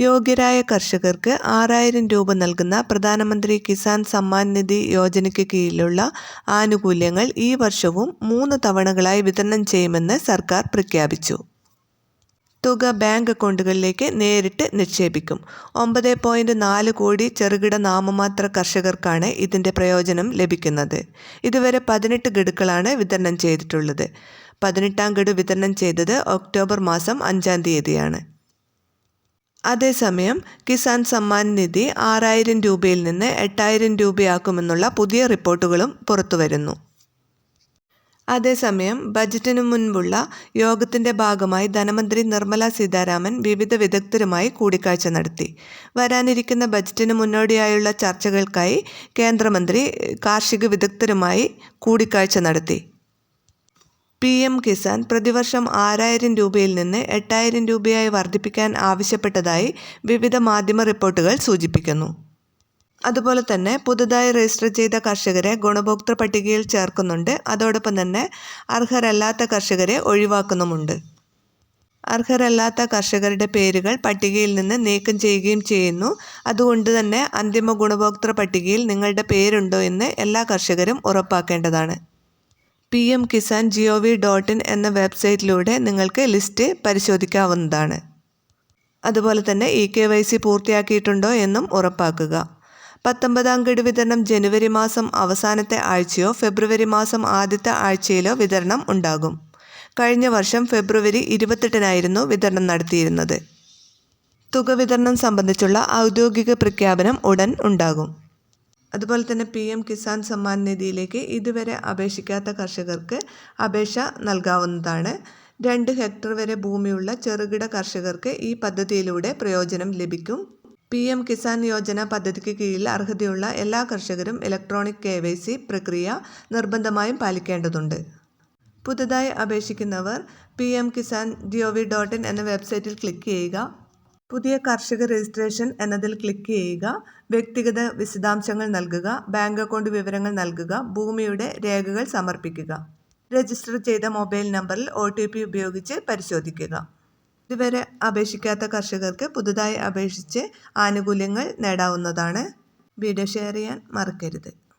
യോഗ്യരായ കർഷകർക്ക് ആറായിരം രൂപ നൽകുന്ന പ്രധാനമന്ത്രി കിസാൻ സമ്മാൻ നിധി യോജനയ്ക്ക് കീഴിലുള്ള ആനുകൂല്യങ്ങൾ ഈ വർഷവും മൂന്ന് തവണകളായി വിതരണം ചെയ്യുമെന്ന് സർക്കാർ പ്രഖ്യാപിച്ചു. തുക ബാങ്ക് അക്കൗണ്ടുകളിലേക്ക് നേരിട്ട് നിക്ഷേപിക്കും. ഒമ്പത് പോയിന്റ് നാല് കോടി ചെറുകിട നാമമാത്ര കർഷകർക്കാണ് ഇതിന്റെ പ്രയോജനം ലഭിക്കുന്നത്. ഇതുവരെ പതിനെട്ട് ഗഡുക്കളാണ് വിതരണം ചെയ്തിട്ടുള്ളത്. പതിനെട്ടാം ഗഡു വിതരണം ചെയ്തത് ഒക്ടോബർ മാസം അഞ്ചാം തീയതിയാണ്. അതേസമയം കിസാൻ സമ്മാൻ നിധി ആറായിരം രൂപയിൽ നിന്ന് എട്ടായിരം രൂപയാക്കുമെന്നുള്ള പുതിയ റിപ്പോർട്ടുകളും പുറത്തുവരുന്നു. അതേസമയം ബജറ്റിനു മുൻപുള്ള യോഗത്തിന്റെ ഭാഗമായി ധനമന്ത്രി നിർമ്മല സീതാരാമൻ വിവിധ വിദഗ്ധരുമായി കൂടിക്കാഴ്ച നടത്തി. വരാനിരിക്കുന്ന ബജറ്റിന് മുന്നോടിയായുള്ള ചർച്ചകൾക്കായി കേന്ദ്രമന്ത്രി കാർഷിക വിദഗ്ധരുമായി കൂടിക്കാഴ്ച നടത്തി. പി എം കിസാൻ പ്രതിവർഷം ആറായിരം രൂപയിൽ നിന്ന് എട്ടായിരം രൂപയായി വർദ്ധിപ്പിക്കാൻ ആവശ്യപ്പെട്ടതായി വിവിധ മാധ്യമ റിപ്പോർട്ടുകൾ സൂചിപ്പിക്കുന്നു. അതുപോലെ തന്നെ പുതുതായി രജിസ്റ്റർ ചെയ്ത കർഷകരെ ഗുണഭോക്തൃ പട്ടികയിൽ ചേർക്കുന്നുണ്ട്. അതോടൊപ്പം തന്നെ അർഹരല്ലാത്ത കർഷകരെ ഒഴിവാക്കുന്നുമുണ്ട്. അർഹരല്ലാത്ത കർഷകരുടെ പേരുകൾ പട്ടികയിൽ നിന്ന് നീക്കം ചെയ്യുകയും ചെയ്യുന്നു. അതുകൊണ്ട് തന്നെ അന്തിമ ഗുണഭോക്തൃ പട്ടികയിൽ നിങ്ങളുടെ പേരുണ്ടോ എന്ന് എല്ലാ കർഷകരും ഉറപ്പാക്കേണ്ടതാണ്. P M Kisan G O V dot in എന്ന വെബ്സൈറ്റിലൂടെ നിങ്ങൾക്ക് ലിസ്റ്റ് പരിശോധിക്കാവുന്നതാണ്. അതുപോലെ തന്നെ ഇ കെ വൈ സി പൂർത്തിയാക്കിയിട്ടുണ്ടോ എന്നും ഉറപ്പാക്കുക. പത്തൊമ്പതാം ഗഡു വിതരണം ജനുവരി മാസം അവസാനത്തെ ആഴ്ചയോ ഫെബ്രുവരി മാസം ആദ്യത്തെ ആഴ്ചയിലോ വിതരണം ഉണ്ടാകും. കഴിഞ്ഞ വർഷം ഫെബ്രുവരി ഇരുപത്തെട്ടിനായിരുന്നു വിതരണം നടത്തിയിരുന്നത്. തുക വിതരണം സംബന്ധിച്ചുള്ള ഔദ്യോഗിക പ്രഖ്യാപനം ഉടൻ ഉണ്ടാകും. അതുപോലെ തന്നെ പി എം കിസാൻ സമ്മാൻ നിധിയിലേക്ക് ഇതുവരെ അപേക്ഷിക്കാത്ത കർഷകർക്ക് അപേക്ഷ നൽകാവുന്നതാണ്. രണ്ട് ഹെക്ടർ വരെ ഭൂമിയുള്ള ചെറുകിട കർഷകർക്ക് ഈ പദ്ധതിയിലൂടെ പ്രയോജനം ലഭിക്കും. പി എം കിസാൻ യോജന പദ്ധതിക്ക് കീഴിൽ അർഹതയുള്ള എല്ലാ കർഷകരും ഇലക്ട്രോണിക് കെ വൈ സി പ്രക്രിയ നിർബന്ധമായും പാലിക്കേണ്ടതുണ്ട്. പുതുതായി അപേക്ഷിക്കുന്നവർ P M Kisan G O V dot in എന്ന വെബ്സൈറ്റിൽ ക്ലിക്ക് ചെയ്യുക. പുതിയ കർഷക രജിസ്ട്രേഷൻ എന്നതിൽ ക്ലിക്ക് ചെയ്യുക. വ്യക്തിഗത വിശദാംശങ്ങൾ നൽകുക. ബാങ്ക് അക്കൗണ്ട് വിവരങ്ങൾ നൽകുക. ഭൂമിയുടെ രേഖകൾ സമർപ്പിക്കുക. രജിസ്റ്റർ ചെയ്ത മൊബൈൽ നമ്പറിൽ ഒ ഉപയോഗിച്ച് പരിശോധിക്കുക. ഇതുവരെ അപേക്ഷിക്കാത്ത കർഷകർക്ക് പുതുതായി അപേക്ഷിച്ച് ആനുകൂല്യങ്ങൾ നേടാവുന്നതാണ്. വീഡിയോ ഷെയർ ചെയ്യാൻ മറക്കരുത്.